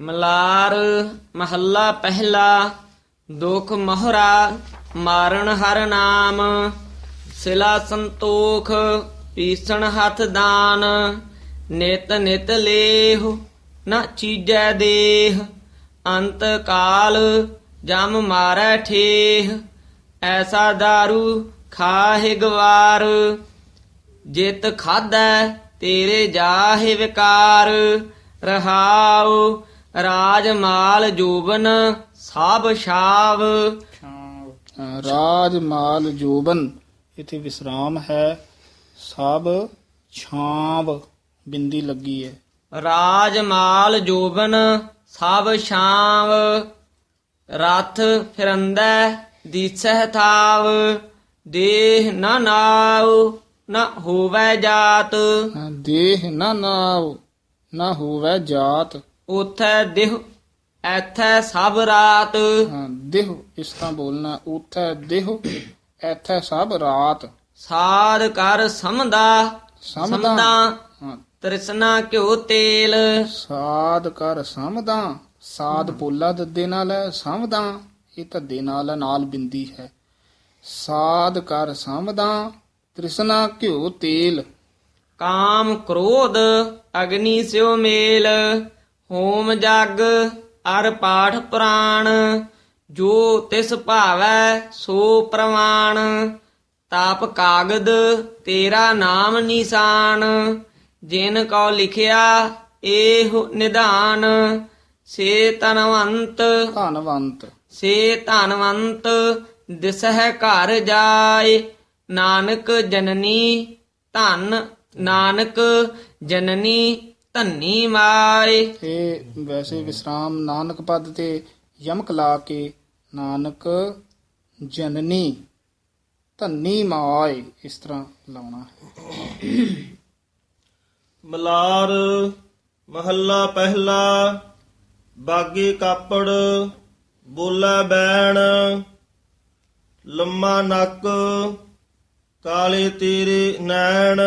ਮਲਾਰ ਮਹੱਲਾ ਪਹਿਲਾ, ਦੁਖ ਮੋਹਰਾ, ਮਾਰਨ ਹਰ ਨਾਮ। ਸਿਲਾ ਸੰਤੋਖ, ਪੀਸਣ ਹੱਥ ਦਾਨ। ਨਿਤ ਨਿਤ ਲੇਹ, ਨਾ ਚੀਜੈ ਦੇਹ। ਅੰਤ ਕਾਲ ਜਮ ਮਾਰੈ ਠੇਹ। ਐਸਾ दारू ਖਾਹਿ ਗਵਾਰ। ਜਿਤ ਖਾਧੈ ਤੇਰੇ ਜਾਹਿ ਵਿਕਾਰ। ਰਹਾਉ ਰਾਜ ਮਾਲ ਜੋਬਨ ਸਭ ਛਾਵ ਰਾਜ ਮਾਲ ਜੋਬਨ ਇਥੇ ਵਿਸਰਾਮ ਹੈ ਸਭ ਛਾਂਵ ਬਿੰਦੀ ਲੱਗੀ ਹੈ। ਰਾਜ ਮਾਲ ਜੋਬਨ ਸਭ ਛਾਵ ਰਥ ਫਿਰੰਦੈ ਦੀਸਹਿ ਥਾਵ। ਦੇਹ ਨ ਨਾਉ ਨ ਹੋਵੈ ਜਾਤ। ਦੇਹ ਨਾ ਨਾਉ ਨਾ ਹੋਵੇ ਜਾਤ। ਉਥੈ ਦੇਹ ਐਥੈ ਸਭ ਰਾਤ। ਹਾਂ, ਦੇਹ ਇਸ ਤਾਂ ਬੋਲਣਾ ਉਥੈ ਦੇਹ ਐਥੈ ਸਭ ਰਾਤ। ਸਾਧ ਕਰ ਸਮਦਾ ਸਮਦਾ ਹਾਂ, ਤ੍ਰਿਸ਼ਨਾ ਘਿਓ ਤੇਲ। ਸਾਧ ਕਰ ਸਮਦਾ ਸਾਧ ਪੋਲਾ ਦੱਦੇ ਨਾਲ ਹੈ ਸਮਦਾ ਇਹ ਧੱਦੇ ਨਾਲ ਹੈ, ਨਾਲ ਬਿੰਦੀ ਹੈ। ਸਾਧ ਕਰ ਸਮਦਾ ਤ੍ਰਿਸ਼ਨਾ ਘਿਓ ਤੇਲ। ਕਾਮ ਕ੍ਰੋਧ ਅਗਨੀ ਸਿਓ ਮੇਲ। ਹੋਮ ਜਗ ਅਰ ਪਾਠ ਪੁਰਾਣ ਜੋ ਤਿਸ ਭਾਵੈ ਸੋ ਪ੍ਰਮਾਣ ਤਾਪ ਕਾਗਦ ਤੇਰਾ ਨਾਮ ਨਿਸ਼ਾਨ ਜਿਨ ਕਉ ਲਿਖਿਆ ਇਹੋ ਨਿਧਾਨ। ਸੇ ਤਨਵੰਤ ਧਨਵੰਤ। ਸੇ ਧਨਵੰਤ ਦਿਸਹਿ ਘਰ ਜਾਏ। ਨਾਨਕ ਜਨਨੀ ਧਨ ਨਾਨਕ ਜਨਨੀ ਧੰਨੀ ਮਾਏ ਇਹ ਵੈਸੇ ਵਿਸਰਾਮ ਨਾਨਕ ਪਦ ਤੇ ਯਮਕ ਲਾ ਕੇ ਨਾਨਕ ਜਨਨੀ ਧੰਨੀ ਮਾਏ ਇਸ ਤਰ੍ਹਾਂ ਲਾਉਣਾ ਹੈ। ਮਲਾਰ ਮਹੱਲਾ ਪਹਿਲਾ ਬਾਗੀ ਕਾਪੜ ਬੋਲਾ ਬੈਣ ਲੰਮਾ ਨੱਕ ਕਾਲੇ ਤੇਰੇ ਨੈਣ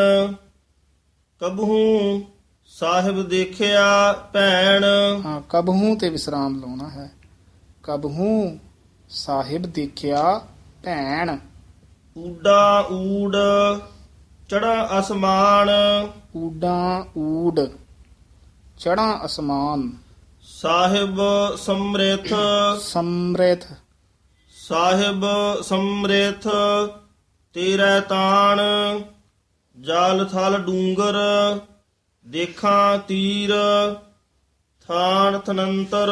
ਕਬਹੂ ਸਾਹਿਬ ਦੇਖਿਆ ਭੈਣ। ਹਾਂ ਕਬਹੂ ਤੇ ਵਿਸਰਾਮ ਲਾਉਣਾ ਹੈ। ਕਬਹੂ ਸਾਹਿਬ ਦੇਖਿਆ ਭੈਣ। ਊਡਾ ਊੜ ਚੜਾ ਅਸਮਾਨ। ਊਡਾਂ ਊਡ ਚੜਾਂ ਅਸਮਾਨ। ਸਾਹਿਬ ਸਮ੍ਰਿਥ। ਸਮ੍ਰਿਥ। ਸਾਹਿਬ ਸਮ੍ਰਿਥ ਤੇਰਾ ਤਾਣ। ਜਲ ਥਲ ਡੂੰਗਰ ਦੇਖਾਂ ਤੀਰ ਥਾਨ ਥਨੰਤਰ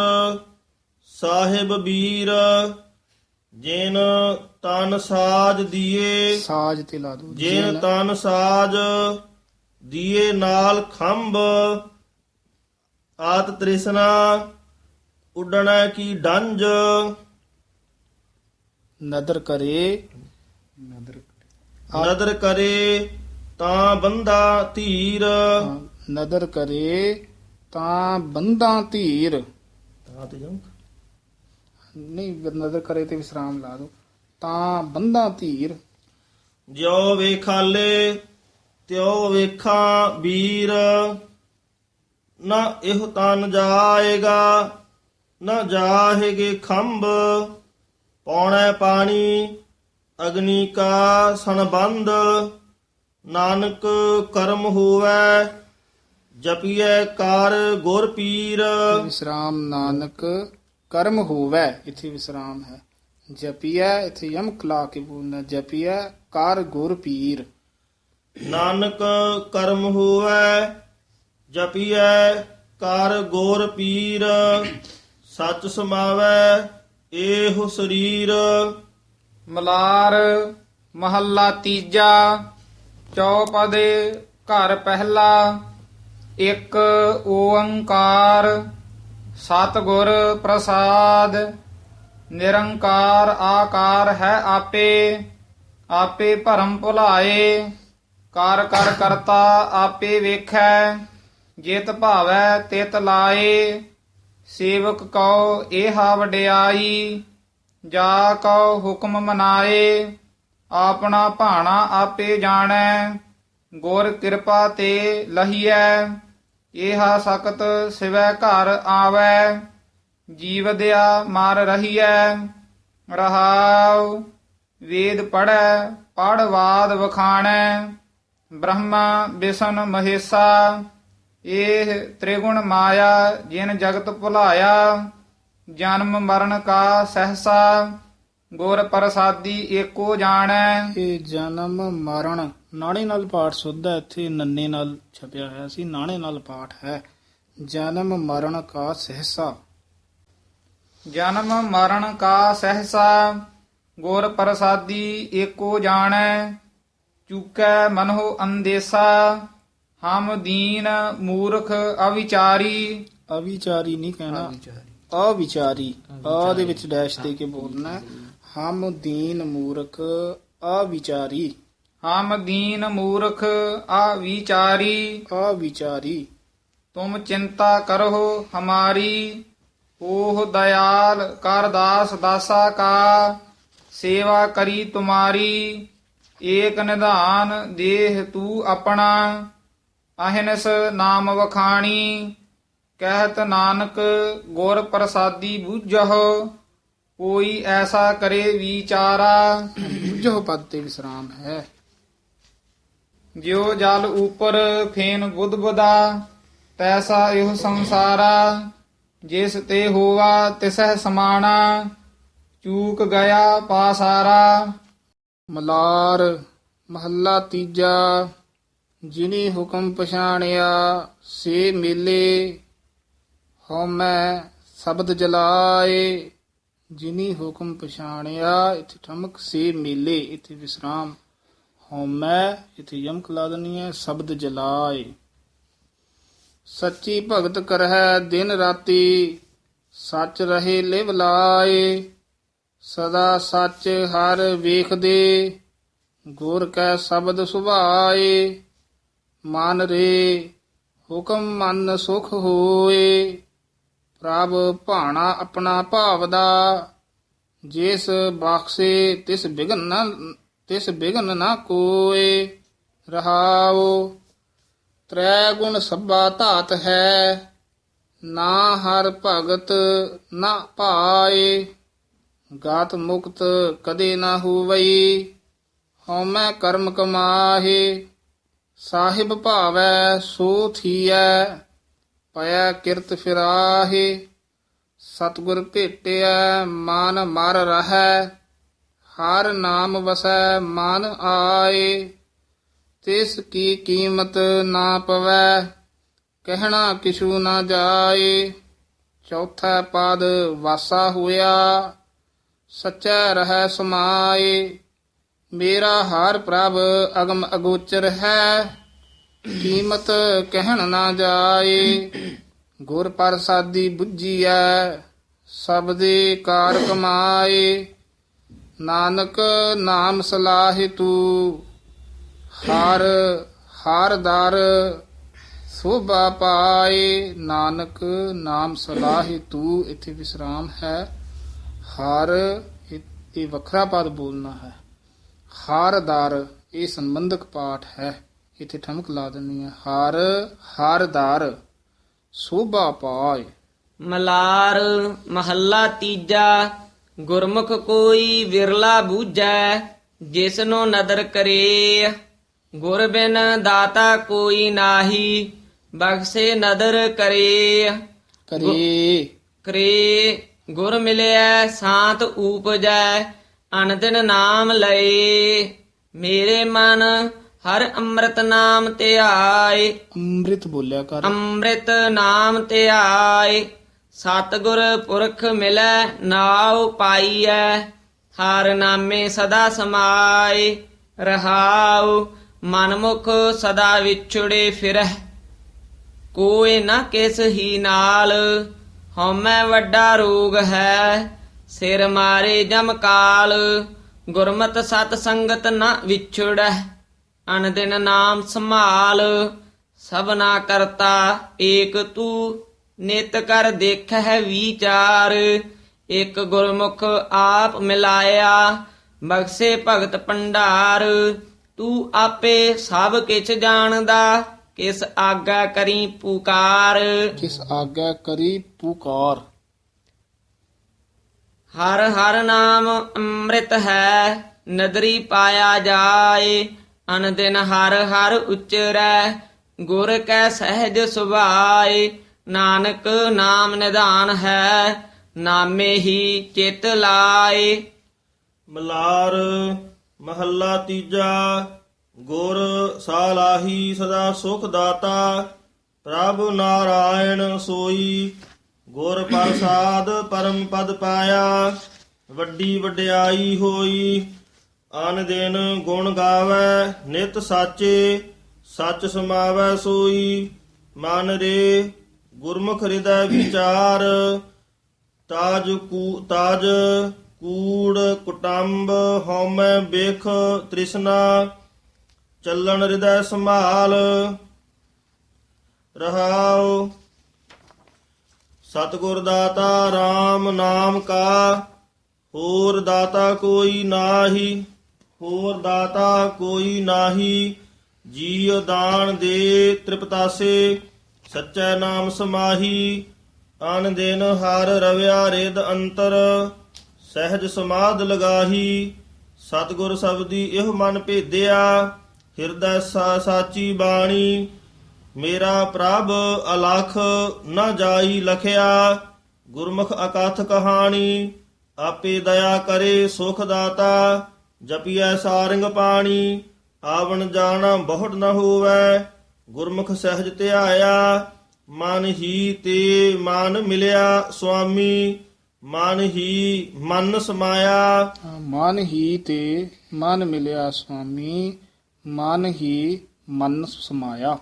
ਸਾਹਿਬ ਵੀਰ ਜਿਨ ਤਨ ਸਾਜ ਦੀਏ ਸਾਜ ਤੇ ਲਾ ਦੋ ਜਿਨ ਤਨ ਸਾਜ ਦੀਏ ਨਾਲ ਖੰਭ ਆਤ ਤ੍ਰਿਸ਼ਨਾ ਉੱਡਣਾ ਕੀ ਡੰਜ। ਨਦਰ ਕਰੇ ਨਦਰ ਕਰੇ। ਤਾਂ ਬੰਦਾ ਧੀਰ। ਨਦਰ ਕਰੇ ਤਾਂ ਬੰਦਾਂ ਧੀਰ। ਤਾਂ ਤੇ ਜੰਕ ਨਹੀਂ ਨਦਰ ਕਰੇ ਤੇ ਵਿਸਰਾਮ ਲਾ ਦੋ ਤਾਂ ਬੰਦਾਂ ਧੀਰ। ਜਿਉ ਵੇਖਾਲੇ ਤਿਉ ਵੇਖਾਂ ਵੀਰ। ਨਾ ਇਹ ਤਨ ਜਾਏਗਾ ਨਾ ਜਾਹੇਗੇ ਖੰਭ। ਪੌਣਾ ਪਾਣੀ ਅਗਨੀ ਕਾ ਸੰਬੰਧ ਨਾਨਕ ਕਰਮ ਹੋਵੇ ਜਪੀਐ ਕਰ ਗੁਰ ਪੀਰ। ਵਿਸਰਾਮ ਨਾਨਕ ਕਰਮ ਹੋਵੇ ਇਥੇ ਵਿਸਰਾਮ ਹੈ। ਜਪੀਐ ਇਥੇ ਯਮਕ ਲਾ ਕੇ ਬੋਲਣਾ ਜਪੀਐ ਕਰ ਗੁਰ ਪੀਰ। ਨਾਨਕ ਕਰਮ ਹੋਵੇ ਜਪੀਐ ਕਰ ਗੋਰ ਪੀਰ। ਸਚ ਸਮਾਵੈ ਏਹੁ ਸਰੀਰ। ਮਲਾਰ ਮਹੱਲਾ ਤੀਜਾ ਚੌਪਦੇ ਘਰ ਪਹਿਲਾ। ਇਕ ਓੰਕਾਰ, ਸਤਿਗੁਰ ਪ੍ਰਸਾਦ, ਨਿਰੰਕਾਰ ਆਕਾਰ ਹੈ ਆਪੇ ਆਪੇ ਭਰਮ ਭੁਲਾਏ, ਕਰ ਕਰ ਕਰਤਾ ਆਪੇ ਵੇਖੈ, ਜਿਤ ਭਾਵੈ ਤਿਤ ਲਾਏ, ਸੇਵਕ ਕਉ ਏਹਾ ਵਡਿਆਈ, ਜਾ ਕਉ ਹੁਕਮ ਮਨਾਏ, ਆਪਣਾ ਭਾਣਾ ਆਪੇ ਜਾਣੈ, ਗੁਰ ਕਿਰਪਾ ਤੇ ਲਹੀਐ। ਏਹਾ ਸਕਤ ਸਿਵੈ ਘਰ ਆਵੈ ਜੀਵਦਿਆ ਮਾਰ ਰਹੀਐ। ਰਹਾਉ, ਵੇਦ ਪੜੈ ਪੜਵਾਦ ਵਖਾਣੈ। ਬ੍ਰਹਮਾ ਵਿਸ਼ਨ ਮਹੇਸ਼ਾ ਇਹ ਤ੍ਰਿਗੁਣ ਮਾਇਆ ਜਿਨ ਜਗਤ ਭੁਲਾਇਆ। ਜਨਮ ਮਰਨ ਕਾ ਸਹਸਾ, ਗੁਰ ਪ੍ਰਸਾਦੀ ਏਕੋ ਜਾਣੈ। ਇਹ ਜਨਮ ਮਰਨ ਨਾਣੇ ਨਾਲ ਪਾਠ ਸੁੱਧ ਹੈ ਇੱਥੇ ਨੰਨੇ ਨਾਲ ਛਪਿਆ ਹੋਇਆ ਸੀ ਨਾਣੇ ਨਾਲ ਪਾਠ ਹੈ। ਜਨਮ ਮਰਨ ਕਾ ਸਹਸਾ। ਜਨਮ ਮਰਨ ਕਾ ਸਹਸਾ ਗੁਰ ਪ੍ਰਸਾਦੀ ਏਕੋ ਜਾਣੈ ਚੁਕੈ ਮਨਹੁ ਅੰਦੇਸਾ ਹਮ ਦੀਨ ਮੂਰਖ ਅਵਿਚਾਰੀ। ਅਵਿਚਾਰੀ ਨਹੀਂ ਕਹਿਣਾ। ਅਵਿਚਾਰੀ। ਆ ਦੇ ਵਿੱਚ ਡੈਸ਼ ਦੇ ਕੇ ਬੋਲਣਾ। ਹਮ ਦੀਨ ਮੂਰਖ ਅਵਿਚਾਰੀ। ਹਮ ਦੀਨ ਮੂਰਖ ਅਵਿਚਾਰੀ ਅਵਿਚਾਰੀ ਤੁਮ ਚਿੰਤਾ ਕਰੋ ਹਮਾਰੀ ਓਹ ਦਇਆਲ ਕਰ ਦਾਸ ਦਾਸਾ ਕਾ ਸੇਵਾ ਕਰੀ ਤੁਮਾਰੀ। ਏਕ ਨਿਧਾਨ ਦੇਹ ਤੂ ਆਪਣਾ ਅਹਿਨਸ ਨਾਮ ਵਖਾਣੀ। ਕਹਿਤ ਨਾਨਕ ਗੁਰ ਪ੍ਰਸਾਦੀ ਬੂਝਹੁ ਕੋਈ ਐਸਾ ਕਰੇ ਵਿਚਾਰਾ। ਬੁੱਝੋ ਪਦ ਤੇ ਵਿਸਰਾਮ ਹੈ। ਜਿਉ ਜਲ ਉਪਰ ਫੇਨ ਬੁੱਧ ਬੁਦਾ, ਤੈਸਾ ਇਹ ਸੰਸਾਰਾ, ਜਿਸ ਤੇ ਹੋਵਾ ਤਿਸਹਿ ਸਮਾਣਾ, ਚੂਕ ਗਿਆ ਪਾਸਾਰਾ। ਮਲਾਰ ਮਹੱਲਾ ਤੀਜਾ, ਜਿਨੀ ਹੁਕਮ ਪਛਾਣਿਆ ਸੇ ਮੇਲੇ, ਹਉਮੈ ਸ਼ਬਦ ਜਲਾਏ, ਜਿਨੀ ਹੁਕਮ ਪਛਾਣਿਆ, ਇਥੇ ਠਮਕ ਸੇ ਮੇਲੇ, ਇਥੇ ਵਿਸਰਾਮ। ਹਉਮੈ ਇਥੇ ਯਮਕ ਲਾ ਦਨੀ ਹੈ ਸ਼ਬਦ ਜਲਾਏ। ਸੱਚੀ ਭਗਤ ਕਰਹਿ ਦਿਨ ਰਾਤੀ, ਸੱਚ ਰਹੇ ਲਿਵ ਲਾਏ। ਸਦਾ ਸੱਚ ਹਰ ਵੇਖਦੇ, ਗੁਰ ਕੈ ਸ਼ਬਦ ਸੁਭਾਏ। ਮਨ ਰੇ ਹੁਕਮ ਮਨ ਸੁਖ ਹੋਏ। ਪ੍ਰਭ ਭਾਣਾ ਆਪਣਾ ਭਾਵਦਾ, ਜਿਸ ਬਖਸ਼ੇ ਤਿਸ ਬਿਗਨ ਨਾ ਤਿਸ ਬਿਗਨ ਨਾ ਕੋਏ ਰਹਾਉ ਤ੍ਰੈ ਗੁਣ ਸਭਾ ਧਾਤ ਹੈ, ਨਾ ਹਰ ਭਗਤ ਨਾ ਪਾਏ ਗਾਤ ਮੁਕਤ ਕਦੇ ਨਾ ਹੋਵਈ ਹਉਮੈ ਕਰਮ ਕਮਾਹੇ। ਸਾਹਿਬ ਭਾਵੈ ਸੋ ਥੀਐ, ਪਇਆ ਕਿਰਤ ਫਿਰਾਹੇ। ਸਤਗੁਰ ਭੇਟਿਆ ਮਨ ਮਰ ਰਹੈ। ਹਰ ਨਾਮ ਵਸੈ ਮਨ ਆਏ, ਤਿਸ ਕੀ ਕੀਮਤ ਨਾ ਪਵੈ, ਕਹਿਣਾ ਕਿਛੂ ਨਾ ਜਾਏ। ਚੌਥਾ ਪਦ, ਵਾਸਾ ਹੋਇਆ, ਸੱਚਾ ਰਹਿ ਸਮਾਏ। ਮੇਰਾ ਹਰ ਪ੍ਰਭ ਅਗਮ ਅਗੋਚਰ ਹੈ, ਕੀਮਤ ਕਹਿਣ ਨਾ ਜਾਏ। ਗੁਰ ਪ੍ਰਸਾਦੀ ਬੁੱਝੀਐ, ਸਬਦੇ ਕਾਰ ਕਮਾਏ। ਨਾਨਕ ਨਾਮ ਸਲਾਹਿ ਤੂ, ਹਰ ਹਰ ਦਰ ਸੋਭਾ ਪਾਏ, ਨਾਨਕ ਨਾਮ ਸਲਾਹਿ ਤੂ, ਇੱਥੇ ਵਿਸਰਾਮ ਹੈ। ਹਰ, ਇਹ ਵੱਖਰਾ ਪਦ ਬੋਲਣਾ ਹੈ। ਹਰ ਦਰ, ਇਹ ਸੰਬੰਧਕ ਪਾਠ ਹੈ। ਇੱਥੇ ਠਮਕ ਲਾ ਦਿੰਨੀ ਹੈ। ਹਰ ਹਰ ਦਰ ਸੋਭਾ ਪਾਏ। ਮਲਾਰ, ਮਹੱਲਾ ਤੀਜਾ ਗੁਰਮੁਖ ਕੋਈ ਵਿਰਲਾ ਬੂਝੈ ਜਿਸਨੂੰ ਨਦਰ ਕਰੇ। ਗੁਰ ਬਿਨ ਦਾਤਾ ਕੋਈ ਨਾਹੀ ਬਖਸ਼ੇ ਨਦਰ ਕਰੇ। ਕਰੇ। ਕਰੇ। ਗੁਰ ਮਿਲਿਆ ਸਾਤ ਊਪਜੈ ਅਨੰਦਨ ਨਾਮ ਲਏ। ਮੇਰੇ ਮਨ ਹਰ ਅੰਮ੍ਰਿਤ ਨਾਮ ਧਿਆਏ ਅੰਮ੍ਰਿਤ ਬੋਲਿਆ ਕਰ। ਅੰਮ੍ਰਿਤ ਨਾਮ ਧਿਆਏ ਸਤਿਗੁਰ ਪੁਰਖ ਮਿਲੈ, ਨਾਉ ਪਾਈਐ, ਹਰ ਨਾਮੇ ਸਦਾ ਸਮਾਏ, ਰਹਾਉ, ਮਨਮੁਖ ਸਦਾ ਵਿਛੜੇ ਫਿਰਹਿ ਕੋਈ ਨਾ ਕਿਸ ਹੀ ਨਾਲ, ਹਉਮੈ ਵੱਡਾ ਰੋਗ ਹੈ, ਸਿਰ ਮਾਰੇ ਜਮ ਕਾਲ, ਗੁਰਮਤ ਸਤ ਸੰਗਤ ਨਾ ਵਿਛੜੈ। ਅਨ ਦਿਨ ਨਾਮ ਸੰਭਾਲ, ਸਭਨਾ ਕਰਤਾ ਏਕ ਤੂ ਨਿਤ ਕਰ ਦੇਖੈ ਵਿਚਾਰ। ਇਕ ਗੁਰਮੁਖ ਆਪ ਮਿਲਾਇਆ ਬਖਸ਼ੇ ਭਗਤ ਭੰਡਾਰ। ਤੂੰ ਆਪੇ ਸਭ ਕਿਛ ਜਾਣਦਾ ਕਿਸ ਆਗਾ ਕਰੀ ਪੁਕਾਰ। ਕਿਸ ਆਗਿਆ ਕਰੀ ਪੁਕਾਰ। ਹਰ ਹਰ ਨਾਮ ਅੰਮ੍ਰਿਤ ਹੈ ਨਦਰੀ ਪਾਇਆ ਜਾਏ। ਅਨ ਦਿਨ ਹਰ ਹਰ ਉਚਰੈ ਗੁਰ ਕੈ ਸਹਿਜ ਸੁਭਾਏ। ਨਾਨਕ ਨਾਮ ਨਿਧਾਨ ਹੈ, ਨਾਮੇ ਹੀ ਚਿਤ ਲਾਏ। ਮਲਾਰ ਮਹੱਲਾ ਤੀਜਾ, ਗੁਰ ਸਾਲਾਹੀ ਸਦਾ ਸੁਖ ਦਾਤਾ, ਪ੍ਰਭ ਨਾਰਾਇਣ ਸੋਈ। ਗੁਰ ਪ੍ਰਸਾਦ ਪਰਮ ਪਦ ਪਾਇਆ, ਵੱਡੀ ਵਡਿਆਈ ਹੋਈ। ਆਨ ਦਿਨ ਗੁਣ ਗਾਵੇ, ਨਿਤ ਸਾਚੇ, ਸੱਚ ਸਮਾਵੈ ਸੋਈ। ਮਨ ਰੇ ਗੁਰਮੁਖ ਹਿਰਦੈ ਵਿਚਾਰ, ਤਾਜ ਕੂ, ਤਾਜ ਕੂੜ, ਕੁਟੰਬ, ਹਉਮੈ ਬੇਖ, ਤ੍ਰਿਸ਼ਨਾ, ਚੱਲਣ ਹਿਰਦੈ ਸੰਭਾਲ, ਰਹਾਉ, ਸਤਿਗੁਰ ਦਾਤਾ RAM ਨਾਮ ਕਾ, ਹੋਰ ਦਾਤਾ ਕੋਈ ਨਾਹੀ, ਹੋਰ ਦਾਤਾ ਕੋਈ ਨਾਹੀ ਜੀਉ ਦਾਨ ਦੇ ਤ੍ਰਿਪਤਾਸੇ ਸੱਚੈ ਨਾਮ ਸਮਾਹੀ ਅਨ ਦਿਨ ਹਾਰ ਰਵਿਆ ਰੇਦ ਅੰਤਰ, ਸਹਿਜ ਸਮਾਧ ਲਗਾਹੀ, ਸਤਿਗੁਰ ਸਬਦੀ ਇਹ ਮਨ ਭੇਦਿਆ, ਹਿਰਦੈ ਸਾ ਸਾਚੀ ਬਾਣੀ, ਮੇਰਾ ਪ੍ਰਭ ਅਲਖ ਨਾ ਜਾਈ ਲਖਿਆ, ਗੁਰਮੁਖ ਅਕਥ ਕਹਾਣੀ, ਆਪੇ ਦਇਆ ਕਰੇ ਸੁਖ ਦਾਤਾ, ਜਪੀਐ ਸਾਰੰਗ ਪਾਣੀ, ਆਵਣ ਜਾਣਾ ਬਹੁਤ ਨ ਹੋਵੈ ਗੁਰਮੁਖ ਸਹਿਜ ਧਿਆਇਆ ਮਨ ਹੀ ਤੇ ਮਨ ਮਿਲਿਆ ਸੁਆਮੀ ਮਨ ਹੀ ਮਨ ਸਮਾਇਆ। ਮਨ ਹੀ ਤੇ ਮਨ ਮਿਲਿਆ ਸੁਆਮੀ ਮਨ ਹੀ ਮਨ ਸਮਾਇਆ।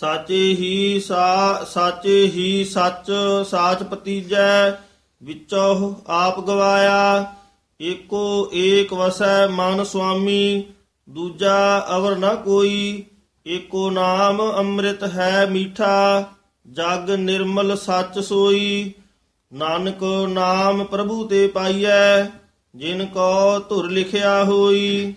ਸਾਚੇ ਹੀ ਸਾ ਸਾਚੇ ਹੀ ਸੱਚ ਸਾਚ ਪਤੀਜੈ ਵਿੱਚੋਂ ਆਪ ਗਵਾਇਆ। ਏਕੋ ਏਕ ਵਸੈ ਮਨ ਸੁਆਮੀ ਦੂਜਾ ਅਵਰ ਨ ਕੋਈ। ਏਕੋ ਨਾਮ ਅੰਮ੍ਰਿਤ ਹੈ ਮੀਠਾ, ਜਗ ਨਿਰਮਲ ਸੱਚ ਸੋਈ। ਨਾਨਕ ਨਾਮ ਪ੍ਰਭੂ ਤੇ ਪਾਈਐ, ਜਿਨ ਕੋ ਧੁਰ ਲਿਖਿਆ ਹੋਈ।